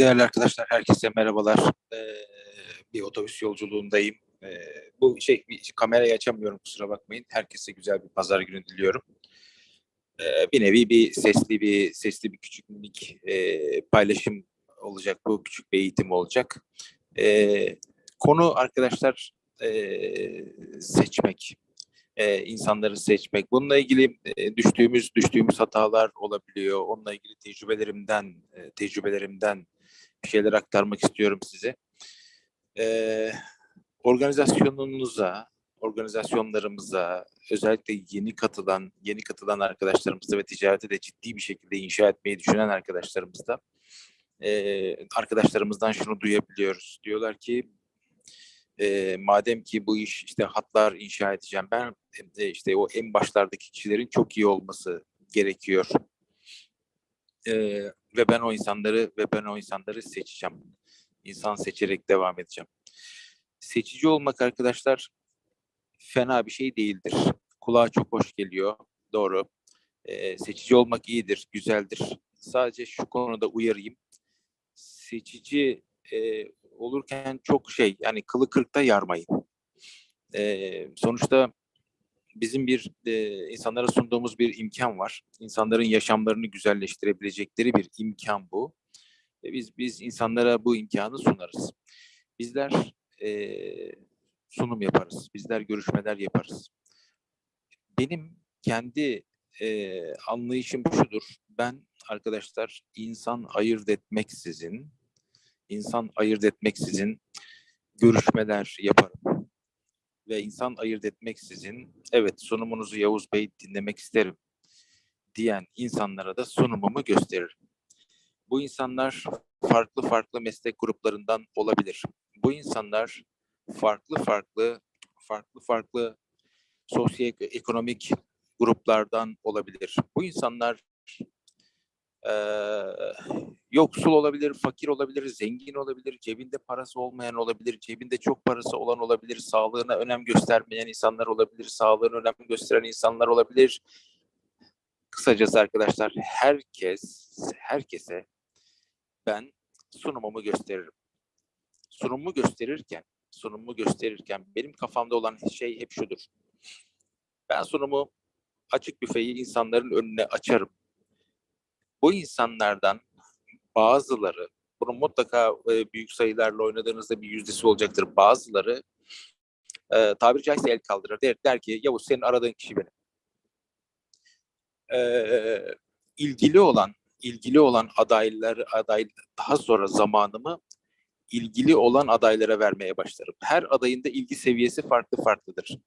Değerli arkadaşlar, herkese merhabalar. Ee, bir otobüs yolculuğundayım. Ee, bu şey, kamerayı açamıyorum kusura bakmayın. Herkese güzel bir pazar günü diliyorum. Ee, bir nevi bir sesli bir sesli bir küçük minik e, paylaşım olacak. Bu küçük bir eğitim olacak. Ee, konu arkadaşlar e, seçmek. Ee, insanları seçmek. Bununla ilgili e, düştüğümüz düştüğümüz hatalar olabiliyor. Onunla ilgili tecrübelerimden e, tecrübelerimden şeyler aktarmak istiyorum size. Ee, organizasyonunuza, organizasyonlarımıza, özellikle yeni katılan, yeni katılan arkadaşlarımızda ve ticareti de ciddi bir şekilde inşa etmeyi düşünen arkadaşlarımızda e, arkadaşlarımızdan şunu duyabiliyoruz. Diyorlar ki e, madem ki bu iş işte hatlar inşa edeceğim ben e, işte o en başlardaki kişilerin çok iyi olması gerekiyor. E, ve ben o insanları ve ben o insanları seçeceğim. İnsan seçerek devam edeceğim. Seçici olmak arkadaşlar fena bir şey değildir. Kulağa çok hoş geliyor. Doğru. E, seçici olmak iyidir, güzeldir. Sadece şu konuda uyarayım. Seçici e, olurken çok şey yani kılı kırkta yarmayın. E, sonuçta bizim bir e, insanlara sunduğumuz bir imkan var. İnsanların yaşamlarını güzelleştirebilecekleri bir imkan bu. E, biz biz insanlara bu imkanı sunarız. Bizler e, sunum yaparız. Bizler görüşmeler yaparız. Benim kendi e, anlayışım şudur. Ben arkadaşlar insan ayırt etmeksizin insan ayırt etmeksizin görüşmeler yaparım. Ve insan ayırt etmeksizin evet sunumunuzu Yavuz Bey dinlemek isterim diyen insanlara da sunumumu gösteririm. Bu insanlar farklı farklı meslek gruplarından olabilir. Bu insanlar farklı farklı farklı farklı sosyoekonomik gruplardan olabilir. Bu insanlar yoksul olabilir, fakir olabilir, zengin olabilir, cebinde parası olmayan olabilir, cebinde çok parası olan olabilir, sağlığına önem göstermeyen insanlar olabilir, sağlığına önem gösteren insanlar olabilir. Kısacası arkadaşlar herkes, herkese ben sunumumu gösteririm. Sunumumu gösterirken, sunumumu gösterirken benim kafamda olan şey hep şudur. Ben sunumu açık büfeyi insanların önüne açarım. Bu insanlardan bazıları, bunun mutlaka e, büyük sayılarla oynadığınızda bir yüzdesi olacaktır. Bazıları e, tabiri caizse el kaldırır. Der, der ki Yavuz senin aradığın kişi benim. E, ilgili olan ilgili olan adaylar aday daha sonra zamanımı ilgili olan adaylara vermeye başlarım. Her adayın da ilgi seviyesi farklı farklıdır.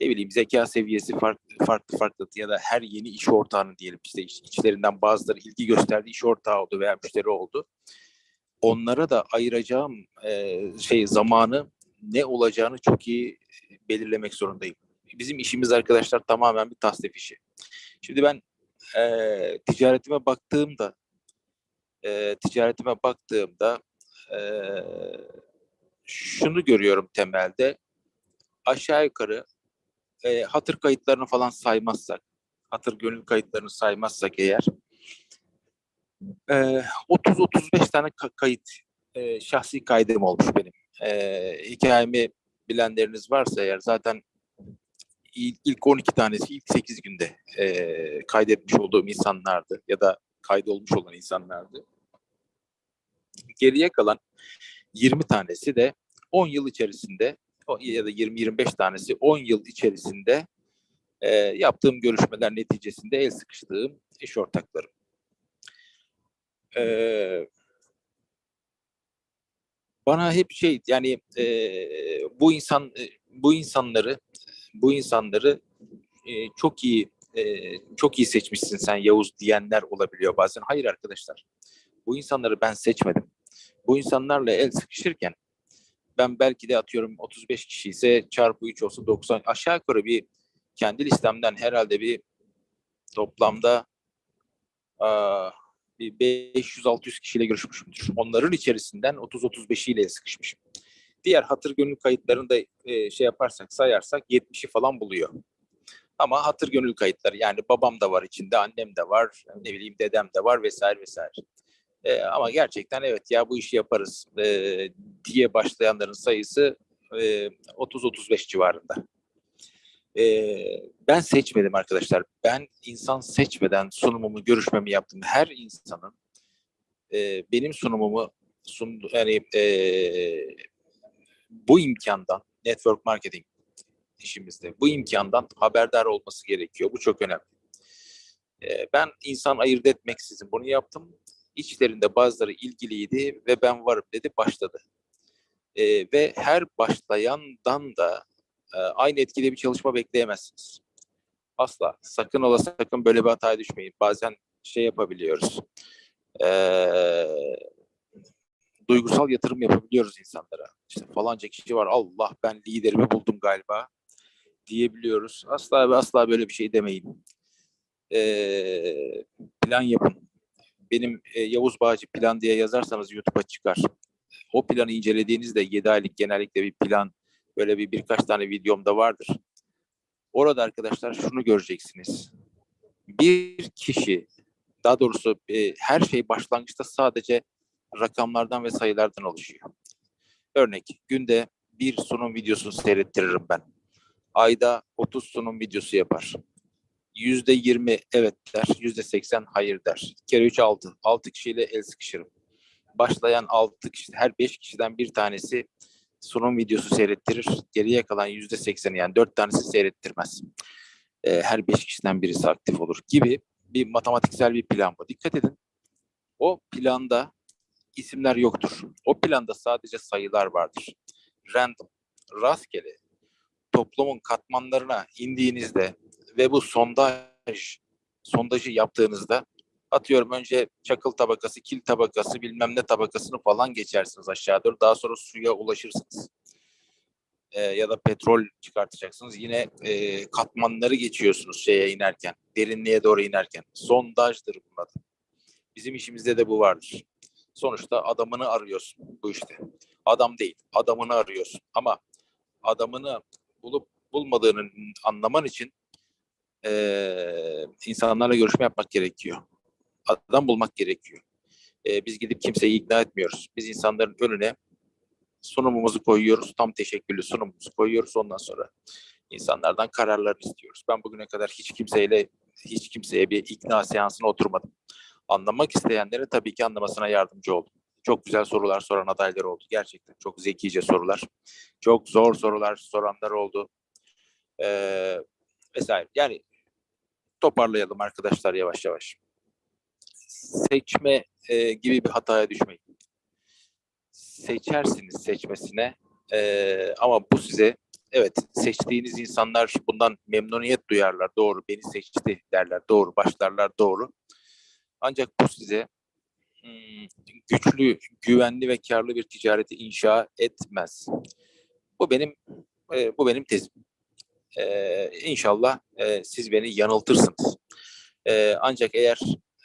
Ne bileyim zeka seviyesi farklı farklı farklı ya da her yeni iş ortağını diyelim işte içlerinden bazıları ilgi gösterdiği iş ortağı oldu veya müşteri oldu. Onlara da ayıracağım e, şey zamanı ne olacağını çok iyi belirlemek zorundayım. Bizim işimiz arkadaşlar tamamen bir tasnif işi. Şimdi ben e, ticaretime baktığımda e, ticaretime baktığımda e, şunu görüyorum temelde aşağı yukarı e, hatır kayıtlarını falan saymazsak hatır gönül kayıtlarını saymazsak eğer e, 30-35 tane kayıt e, şahsi kaydım olmuş benim. E, hikayemi bilenleriniz varsa eğer zaten ilk 12 tanesi ilk 8 günde e, kaydetmiş olduğum insanlardı ya da kaydolmuş olan insanlardı. Geriye kalan 20 tanesi de 10 yıl içerisinde ya da 20-25 tanesi 10 yıl içerisinde e, yaptığım görüşmeler neticesinde el sıkıştığım iş ortaklarım. E, bana hep şey yani e, bu insan bu insanları bu insanları e, çok iyi e, çok iyi seçmişsin sen Yavuz diyenler olabiliyor bazen. Hayır arkadaşlar. Bu insanları ben seçmedim. Bu insanlarla el sıkışırken ben belki de atıyorum 35 kişi ise çarpı 3 olsa 90 aşağı yukarı bir kendi listemden herhalde bir toplamda aa, bir 500-600 kişiyle görüşmüşümdür. Onların içerisinden 30-35 ile sıkışmışım. Diğer hatır gönül kayıtlarını da e, şey yaparsak sayarsak 70'i falan buluyor. Ama hatır gönül kayıtları yani babam da var içinde, annem de var, ne bileyim dedem de var vesaire vesaire. E, ama gerçekten evet ya bu işi yaparız e, diye başlayanların sayısı e, 30-35 civarında. E, ben seçmedim arkadaşlar. Ben insan seçmeden sunumumu, görüşmemi yaptım. Her insanın e, benim sunumumu sundu, yani e, bu imkandan network marketing işimizde bu imkandan haberdar olması gerekiyor. Bu çok önemli. E, ben insan ayırt etmeksizin bunu yaptım. İçlerinde bazıları ilgiliydi ve ben varım dedi başladı. E, ve her başlayandan da e, aynı etkili bir çalışma bekleyemezsiniz. Asla. Sakın ola sakın böyle bir hataya düşmeyin. Bazen şey yapabiliyoruz. Eee duygusal yatırım yapabiliyoruz insanlara. İşte falanca kişi var Allah ben liderimi buldum galiba diyebiliyoruz. Asla ve asla böyle bir şey demeyin. Ee, plan yapın. Benim e, Yavuz Bağcı plan diye yazarsanız YouTube'a çıkar. O planı incelediğinizde 7 aylık genellikle bir plan böyle bir birkaç tane videomda vardır. Orada arkadaşlar şunu göreceksiniz. Bir kişi daha doğrusu e, her şey başlangıçta sadece rakamlardan ve sayılardan oluşuyor. Örnek günde bir sunum videosunu seyrettiririm ben. Ayda 30 sunum videosu yapar. Yüzde 20 evet der, yüzde 80 hayır der. Bir kere 3 6. 6 kişiyle el sıkışırım. Başlayan 6 kişi, her 5 kişiden bir tanesi sunum videosu seyrettirir. Geriye kalan yüzde 80'i yani 4 tanesi seyrettirmez. Ee, her 5 kişiden birisi aktif olur gibi bir matematiksel bir plan bu. Dikkat edin. O planda isimler yoktur. O planda sadece sayılar vardır. Random, rastgele toplumun katmanlarına indiğinizde ve bu sondaj sondajı yaptığınızda atıyorum önce çakıl tabakası, kil tabakası, bilmem ne tabakasını falan geçersiniz aşağı doğru. Daha sonra suya ulaşırsınız. Ee, ya da petrol çıkartacaksınız. Yine e, katmanları geçiyorsunuz şeye inerken, derinliğe doğru inerken. Sondajdır bunun adı. Bizim işimizde de bu vardır. Sonuçta adamını arıyorsun bu işte. Adam değil, adamını arıyorsun. Ama adamını bulup bulmadığını anlaman için e, insanlarla görüşme yapmak gerekiyor. Adam bulmak gerekiyor. E, biz gidip kimseyi ikna etmiyoruz. Biz insanların önüne sunumumuzu koyuyoruz. Tam teşekküllü sunumumuzu koyuyoruz. Ondan sonra insanlardan kararlarını istiyoruz. Ben bugüne kadar hiç kimseyle hiç kimseye bir ikna seansına oturmadım. Anlamak isteyenlere tabii ki anlamasına yardımcı oldum. Çok güzel sorular soran adaylar oldu. Gerçekten çok zekice sorular. Çok zor sorular soranlar oldu. Ee, vesaire. Yani toparlayalım arkadaşlar yavaş yavaş. Seçme e, gibi bir hataya düşmeyin. Seçersiniz seçmesine e, ama bu size evet seçtiğiniz insanlar bundan memnuniyet duyarlar. Doğru beni seçti derler. Doğru başlarlar. Doğru. Ancak bu size hmm, güçlü, güvenli ve karlı bir ticareti inşa etmez. Bu benim e, bu benim tezim. E, inşallah e, siz beni yanıltırsınız. E, ancak eğer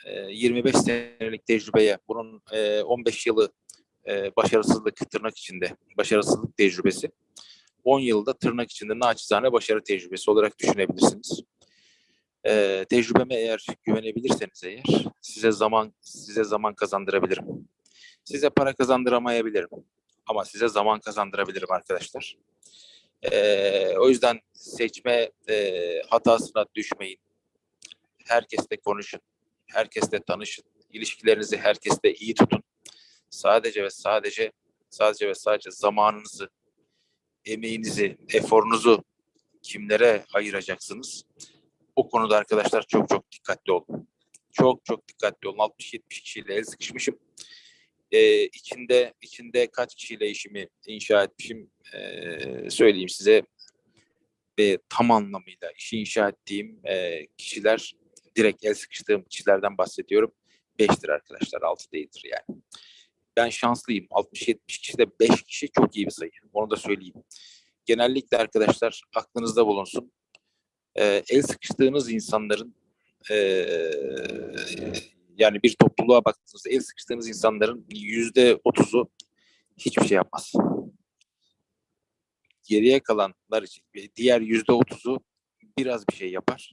e, 25 senelik tecrübeye bunun e, 15 yılı e, başarısızlık tırnak içinde başarısızlık tecrübesi 10 yılda tırnak içinde naçizane başarı tecrübesi olarak düşünebilirsiniz. E, tecrübeme eğer güvenebilirseniz eğer size zaman size zaman kazandırabilirim. Size para kazandıramayabilirim ama size zaman kazandırabilirim arkadaşlar. E, o yüzden seçme e, hatasına düşmeyin. Herkesle konuşun. Herkesle tanışın. İlişkilerinizi herkesle iyi tutun. Sadece ve sadece sadece ve sadece zamanınızı, emeğinizi, eforunuzu kimlere ayıracaksınız? O konuda arkadaşlar çok çok dikkatli olun. Çok çok dikkatli olun. 60-70 kişiyle el sıkışmışım. Ee, içinde içinde kaç kişiyle işimi inşa etmişim ee, söyleyeyim size. Ve tam anlamıyla işi inşa ettiğim e, kişiler direkt el sıkıştığım kişilerden bahsediyorum. 5'tir arkadaşlar, 6 değildir yani. Ben şanslıyım. 60-70 kişide 5 kişi çok iyi bir sayı. Onu da söyleyeyim. Genellikle arkadaşlar aklınızda bulunsun e, el sıkıştığınız insanların e, yani bir topluluğa baktığınızda el sıkıştığınız insanların yüzde otuzu hiçbir şey yapmaz. Geriye kalanlar için diğer yüzde otuzu biraz bir şey yapar.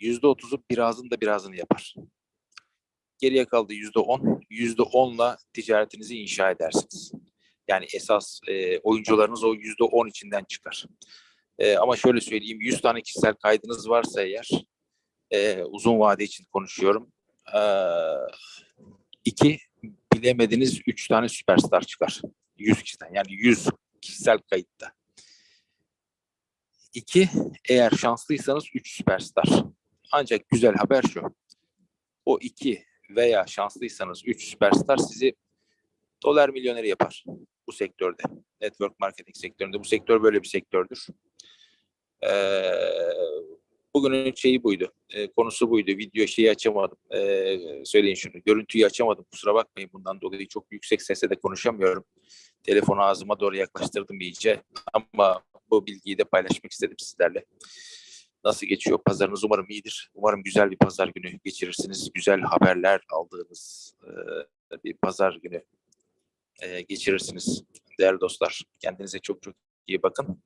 Yüzde otuzu birazın da birazını yapar. Geriye kaldı yüzde on. Yüzde onla ticaretinizi inşa edersiniz. Yani esas e, oyuncularınız o yüzde on içinden çıkar. E, ama şöyle söyleyeyim, 100 tane kişisel kaydınız varsa eğer, e, uzun vade için konuşuyorum, e, iki bilemediniz üç tane süperstar çıkar. 100 kişiden yani 100 kişisel kayıtta. İki, eğer şanslıysanız üç süperstar. Ancak güzel haber şu. O iki veya şanslıysanız üç süperstar sizi dolar milyoneri yapar bu sektörde. Network marketing sektöründe. Bu sektör böyle bir sektördür. Ee, bugünün şeyi buydu. Ee, konusu buydu. Video şeyi açamadım. Ee, söyleyin şunu. Görüntüyü açamadım. Kusura bakmayın. Bundan dolayı çok yüksek sesle de konuşamıyorum. Telefonu ağzıma doğru yaklaştırdım iyice. Ama bu bilgiyi de paylaşmak istedim sizlerle. Nasıl geçiyor pazarınız? Umarım iyidir. Umarım güzel bir pazar günü geçirirsiniz. Güzel haberler aldığınız e, bir pazar günü e, geçirirsiniz. Değerli dostlar, kendinize çok çok iyi bakın.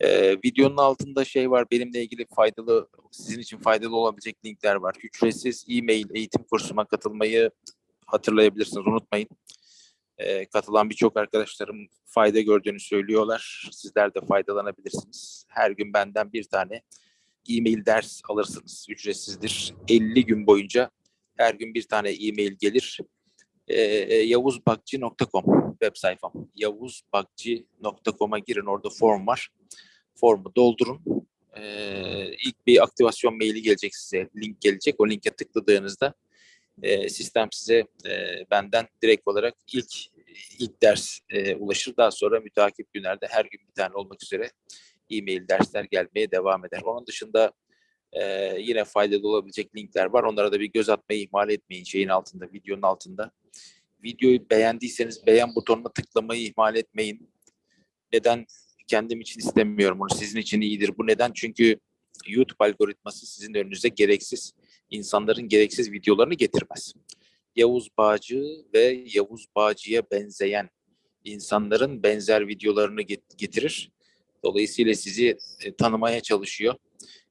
E, videonun altında şey var, benimle ilgili faydalı, sizin için faydalı olabilecek linkler var. Ücretsiz e-mail eğitim kursuma katılmayı hatırlayabilirsiniz, unutmayın. E, katılan birçok arkadaşlarım fayda gördüğünü söylüyorlar. Sizler de faydalanabilirsiniz. Her gün benden bir tane e-mail ders alırsınız. Ücretsizdir. 50 gün boyunca her gün bir tane e-mail gelir. Ee, yavuzbakçı.com web sayfam. yavuzbakçı.com'a girin orada form var. Formu doldurun. Ee, ilk bir aktivasyon maili gelecek size. Link gelecek. O linke tıkladığınızda e, sistem size e, benden direkt olarak ilk ilk ders e, ulaşır. Daha sonra müteakip günlerde her gün bir tane olmak üzere e-mail dersler gelmeye devam eder. Onun dışında yine faydalı olabilecek linkler var. Onlara da bir göz atmayı ihmal etmeyin şeyin altında, videonun altında. Videoyu beğendiyseniz beğen butonuna tıklamayı ihmal etmeyin. Neden? Kendim için istemiyorum. Bunu sizin için iyidir. Bu neden? Çünkü YouTube algoritması sizin önünüze gereksiz, insanların gereksiz videolarını getirmez. Yavuz Bağcı ve Yavuz Bağcı'ya benzeyen insanların benzer videolarını getirir. Dolayısıyla sizi e, tanımaya çalışıyor.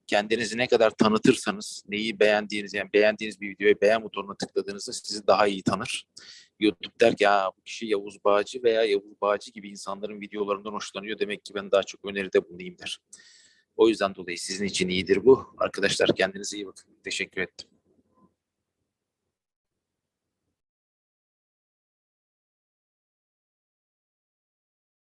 Kendinizi ne kadar tanıtırsanız, neyi beğendiğiniz, yani beğendiğiniz bir videoya beğen butonuna tıkladığınızda sizi daha iyi tanır. YouTube der ki bu kişi Yavuz Bağcı veya Yavuz Bağcı gibi insanların videolarından hoşlanıyor. Demek ki ben daha çok öneride bulunayım der. O yüzden dolayı sizin için iyidir bu. Arkadaşlar kendinize iyi bakın. Teşekkür ettim.